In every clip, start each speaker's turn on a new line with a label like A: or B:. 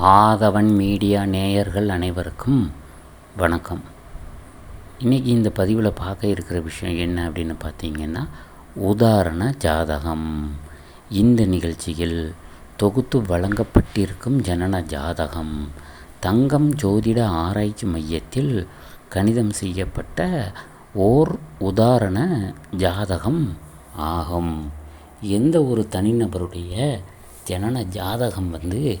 A: ஆதவன் media நேயர்கள் அனைவருக்கும் வணக்கம். இன்றைக்கி இந்த பதிவில் பார்க்க இருக்கிற விஷயம் என்ன அப்படின்னு பார்த்தீங்கன்னா உதாரண ஜாதகம். இந்த நிகழ்ச்சியில் தொகுத்து வழங்கப்பட்டிருக்கும் ஜனன ஜாதகம் தங்கம் ஜோதிட ஆராய்ச்சி மையத்தில் கணிதம் செய்யப்பட்ட ஓர் உதாரண ஜாதகம் ஆகும். எந்த ஒரு தனிநபருடைய ஜனன ஜாதகம் வந்து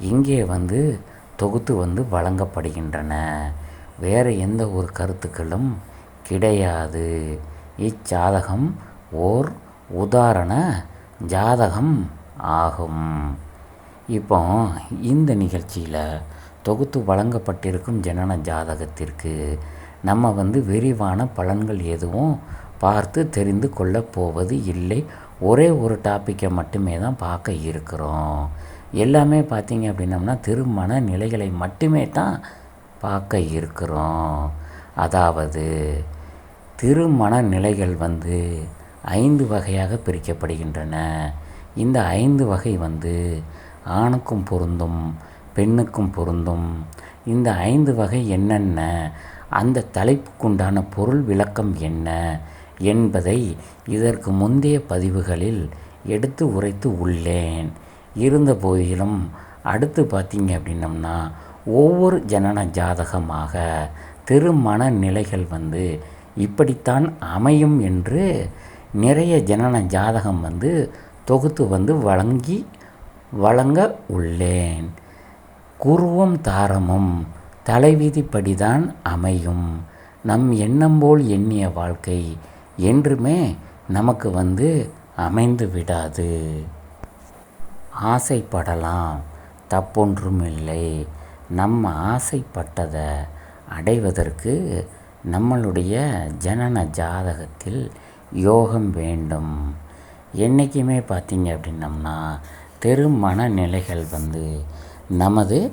A: இங்கே வந்து தொகுத்து வந்து வழங்கப்படுகின்றன. வேறு எந்த ஒரு கருத்துக்களும் கிடையாது. இச்சாதகம் ஓர் உதாரண ஜாதகம் ஆகும். இப்போ இந்த நிகழ்ச்சியில் தொகுத்து வழங்கப்பட்டிருக்கும் ஜனன ஜாதகத்திற்கு நம்ம வந்து விரிவான பலன்கள் எதுவும் பார்த்து தெரிந்து கொள்ளப் போவது இல்லை. ஒரே ஒரு டாப்பிக்கை மட்டுமே தான் பார்க்க இருக்கிறோம். எல்லாமே பார்த்திங்க அப்படின்னம்னா திருமண நிலைகளை மட்டுமே தான் பார்க்க இருக்கிறோம். அதாவது திருமண நிலைகள் வந்து ஐந்து வகையாக பிரிக்கப்படுகின்றன. இந்த ஐந்து வகை வந்து ஆணுக்கும் பொருந்தும் பெண்ணுக்கும் பொருந்தும். இந்த ஐந்து வகை என்னென்ன? அந்த தலைப்புக்குண்டான பொருள் விளக்கம் என்ன? என்பதை இதற்கு முந்தைய பதிவுகளில் எடுத்து உரைத்து உள்ளேன். இருந்த போதிலும் அடுத்து பார்த்தீங்க அப்படின்னம்னா ஒவ்வொரு ஜனன ஜாதகமாக திருமண நிலைகள் வந்து இப்படித்தான் அமையும் என்று நிறைய ஜனன ஜாதகம் வந்து தொகுத்து வந்து வழங்கி வழங்க உள்ளேன். குருவம் தாரமும் தலைவிதிப்படிதான் அமையும். நம் எண்ணம் போல் எண்ணிய வாழ்க்கை என்றுமே நமக்கு வந்து அமைந்து விடாது. ஆசைப்படலாம். தப்பொன்றும் இல்லை நம்ம ஆசைப்பட்டதை அடைவதற்கு நம்மளுடைய ஜனன ஜாதகத்தில் யோகம் வேண்டும். என்றைக்குமே பார்த்தீங்க அப்படின்னம்னா தெருமண நிலைகள் வந்து நமது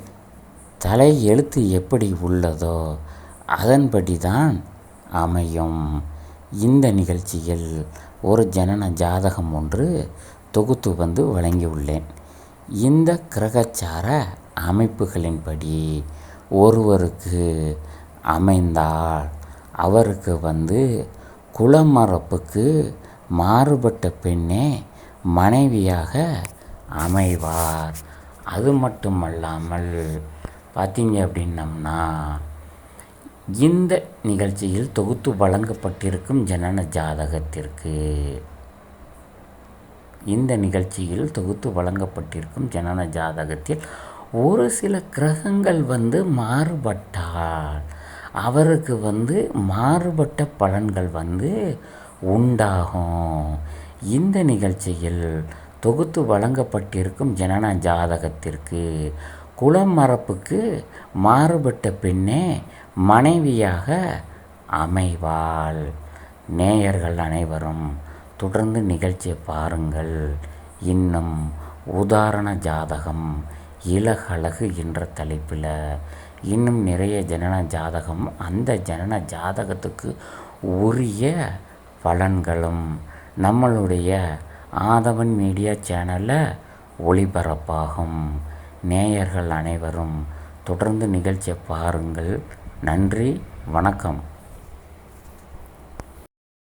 A: தலை எழுத்து எப்படி உள்ளதோ அதன்படி தான் அமையும். இந்த நிகழ்ச்சியில் ஒரு ஜனன ஜாதகம் ஒன்று தொகுத்து வந்து வழங்கியுள்ளேன். இந்த கிரகச்சார அமைப்புகளின்படி ஒருவருக்கு அமைந்தால் அவருக்கு வந்து குளமரப்புக்கு மாறுபட்ட பெண்ணே மனைவியாக அமைவார். அது மட்டுமல்லாமல் பார்த்தீங்க அப்படின்னம்னா இந்த நிகழ்ச்சியில் தொகுத்து வழங்கப்பட்டிருக்கும் ஜனன ஜாதகத்திற்கு இந்த நிகழ்ச்சியில் தொகுத்து வழங்கப்பட்டிருக்கும் ஜனன ஜாதகத்தில் ஒரு சில கிரகங்கள் வந்து மாறுபட்டால் அவருக்கு வந்து மாறுபட்ட பலன்கள் வந்து உண்டாகும். இந்த நிகழ்ச்சியில் தொகுத்து வழங்கப்பட்டிருக்கும் ஜனன ஜாதகத்திற்கு குளமரப்புக்கு மாறுபட்ட பெண்ணே மனைவியாக அமைவாள். நேயர்கள் அனைவரும் தொடர்ந்து நிகழ்ச்சியை பாருங்கள். இன்னும் உதாரண ஜாதகம் இலகழகு என்ற தலைப்பில் இன்னும் நிறைய ஜனன ஜாதகம் அந்த ஜனன ஜாதகத்துக்கு உரிய பலன்களும் நம்மளுடைய ஆதவன் மீடியா சேனலில் ஒளிபரப்பாகும். நேயர்கள் அனைவரும் தொடர்ந்து நிகழ்ச்சியை பாருங்கள். நன்றி வணக்கம்.